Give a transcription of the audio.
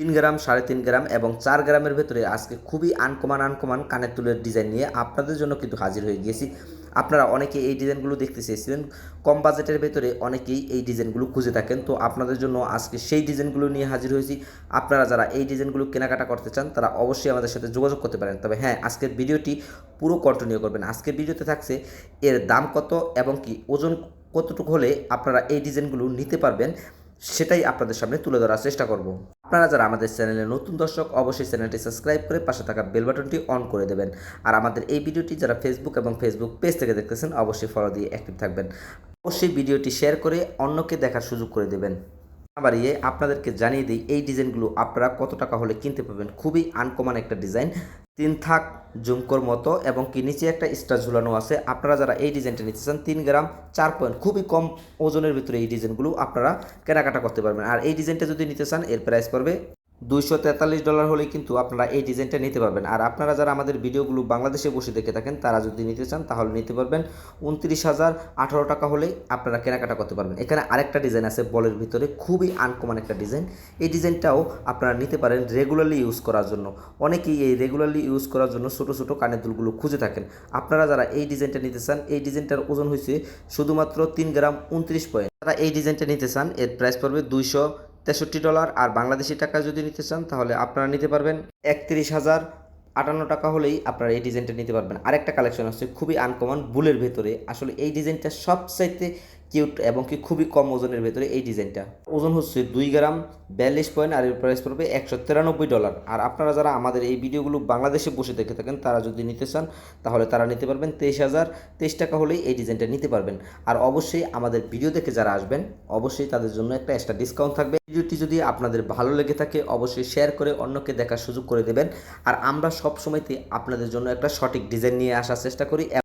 তিন গ্রাম, সাড়ে তিন গ্রাম এবং চার গ্রামের ভেতরে আজকে খুবই আনকমান আনকমান কানের তুলের ডিজাইন নিয়ে আপনাদের জন্য কিন্তু হাজির হয়ে গিয়েছি। আপনারা অনেকে এই ডিজাইনগুলো দেখতে চেয়েছিলেন, কম বাজেটের ভেতরে অনেকেই এই ডিজাইনগুলো খুঁজে থাকেন। তো আপনাদের জন্য আজকে সেই ডিজাইনগুলো নিয়ে হাজির হয়েছি। আপনারা যারা এই ডিজাইনগুলো কেনাকাটা করতে চান, তারা অবশ্যই আমাদের সাথে যোগাযোগ করতে পারেন। তবে হ্যাঁ আজকের ভিডিওটি পুরো কন্টিনিউ করবেন। আজকের ভিডিওতে থাকছে এর দাম কত এবং কি ওজন কতটুকু হলে আপনারা এই ডিজাইনগুলো নিতে পারবেন, সেটাই আপনাদের সামনে তুলে ধরার চেষ্টা করব। আপনারা যারা আমাদের চ্যানেলে নতুন দর্শক, অবশ্যই চ্যানেলটি সাবস্ক্রাইব করে পাশে থাকা বেল বাটনটি অন করে দেবেন। আর আমাদের এই ভিডিওটি যারা ফেসবুক এবং ফেসবুক পেজ থেকে দেখতেছেন, অবশ্যই ফলো দিয়ে অ্যাক্টিভ থাকবেন। অবশ্যই ভিডিওটি শেয়ার করে অন্যকে দেখার সুযোগ করে দেবেন। বাড়িয়ে আপনাদেরকে জানিয়ে দিই, এই ডিজাইনগুলো আপনারা কত টাকা হলে কিনতে পারবেন? খুবই আনকমন একটা ডিজাইন তিন থাক জুমকোর মতো এবং কি নিচে একটা স্টার ঝুলানো আছে। আপনারা যারা এই ডিজাইনটা নিতে চান, তিন গ্রাম চার পয়েন্ট, খুবই কম ওজনের ভিতরে এই ডিজাইনগুলো আপনারা কেনাকাটা করতে পারবেন। আর এই ডিজাইনটা যদি নিতে চান, এর প্রাইস পড়বে দুইশো তেতাল্লিশ ডলার হলে কিন্তু আপনারা এই ডিজাইনটা নিতে পারবেন। আর আপনারা যারা আমাদের ভিডিওগুলো বাংলাদেশে বসে দেখে থাকেন, তারা যদি নিতে চান, তাহলে নিতে পারবেন। উনত্রিশ হাজার আঠারো টাকা হলেই আপনারা কেনাকাটা করতে পারবেন। এখানে আরেকটা ডিজাইন আছে বলের ভিতরে, খুবই আনকমন একটা ডিজাইন। এই ডিজাইনটাও আপনারা নিতে পারেন রেগুলারলি ইউজ করার জন্য। অনেকেই এই রেগুলারলি ইউজ করার জন্য ছোটো ছোটো কানের দুলগুলো খুঁজে থাকেন। আপনারা যারা এই ডিজাইনটা নিতে চান, এই ডিজাইনটার ওজন হয়েছে শুধুমাত্র তিন গ্রাম উনত্রিশ পয়েন্ট। তারা এই ডিজাইনটা নিতে চান, এর প্রাইস পড়বে দুইশো তেষট্টি ডলার আর বাংলাদেশি টাকা যদি নিতে চান, তাহলে আপনারা নিতে পারবেন একত্রিশ হাজার আটান্ন টাকা হলেই আপনারা এই ডিজাইনটা নিতে পারবেন। আরেকটা কালেকশন আছে, খুবই আনকমন বুলের ভেতরে। আসলে এই ডিজাইনটা সবচাইতে কিউট এবং কি খুবই কম ওজনের ভেতরে এই ডিজাইনটা। ওজন হচ্ছে দুই গ্রাম, বিয়াল্লিশ পয়েন্ট আর এর প্রাইস পড়বে একশো তিরানব্বই ডলার আর আপনারা যারা আমাদের এই ভিডিওগুলো বাংলাদেশে বসে দেখে থাকেন, তারা যদি নিতে চান, তাহলে তারা নিতে পারবেন তেইশ হাজার, তেইশ টাকা হলেই এই ডিজাইনটা নিতে পারবেন। আর অবশ্যই আমাদের ভিডিও দেখে যারা আসবেন, অবশ্যই তাদের জন্য একটা এক্সট্রা ডিসকাউন্ট থাকবে। ভিডিওটি যদি আপনাদের ভালো লেগে থাকে, অবশ্যই শেয়ার করে অন্যকে দেখার সুযোগ করে দেবেন। আর আমরা সব সময়তে আপনাদের জন্য একটা সঠিক ডিজাইন নিয়ে আসার চেষ্টা করি।